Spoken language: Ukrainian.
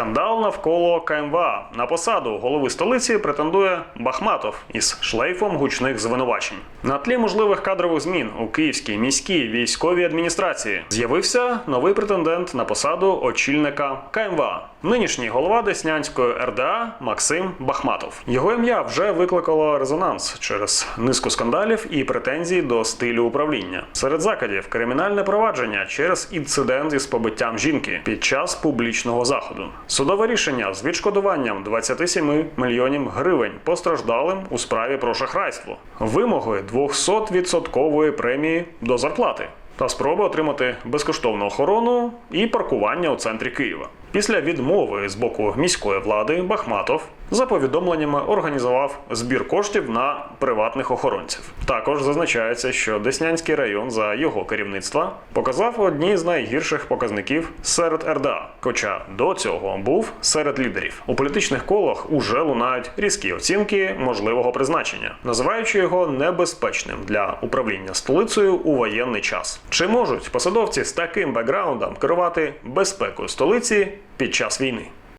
Скандал навколо КМВА. На посаду голови столиці претендує Бахматов із шлейфом гучних звинувачень. На тлі можливих кадрових змін у Київській міській військовій адміністрації з'явився новий претендент на посаду очільника КМВА. Нинішній голова Деснянської РДА Максим Бахматов. Його ім'я вже викликало резонанс через низку скандалів і претензій до стилю управління. Серед закладів кримінальне провадження через інцидент із побиттям жінки під час публічного заходу. Судове рішення з відшкодуванням 27 мільйонів гривень постраждалим у справі про шахрайство, вимоги 200% премії до зарплати та спроби отримати безкоштовну охорону і паркування у центрі Києва. Після відмови з боку міської влади Бахматов за повідомленнями організував збір коштів на приватних охоронців. Також зазначається, що Деснянський район за його керівництва показав одні з найгірших показників серед РДА, хоча до цього був серед лідерів. У політичних колах уже лунають різкі оцінки можливого призначення, називаючи його небезпечним для управління столицею у воєнний час. Чи можуть посадовці з таким бекграундом керувати безпекою столиці під час війни?